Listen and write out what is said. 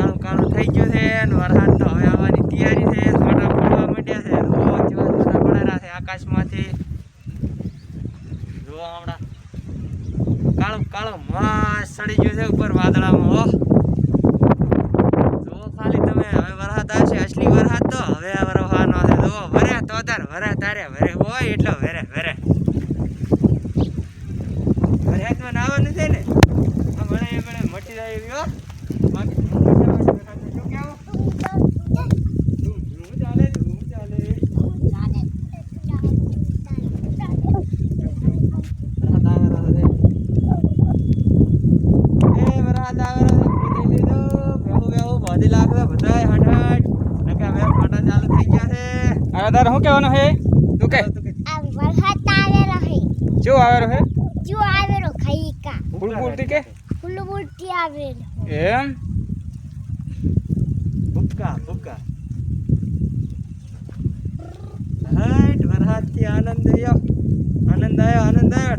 ને વરસાદ તો હવે આવવાની તૈયારી છે છોટા પડવા માંડ્યા છે, રોજ જેવા છોટા પડેલા છે આકાશમાંથી. જો હમણાં. કાળો કાળો માસ ચડી ગયો છે ઉપર વાદળામાં, હો. જો ખાલી તમે, હવે વરસાદ આવશે, અસલી વરસાદ તો હવે વરવાનો છે. તો તાર વરે વરે હોય એટલો વરે વરે. વરસાદમાં નાવાનું છે ને? મને એ મટી જાય છે હવે તારે શું કહેવાનું છે તું કે તું કે આ વરસાદ આવેલો હે શું આવેલો છે જો આવેલો ખઈકા ફૂલ ફૂલથી કે ફૂલ બુટ્ટી આવેલો એમ ભૂક્કા ભૂક્કા હાઈટ વરસાદથી આનંદ આવ્યો આનંદ આવ્યો આનંદ આવ્યો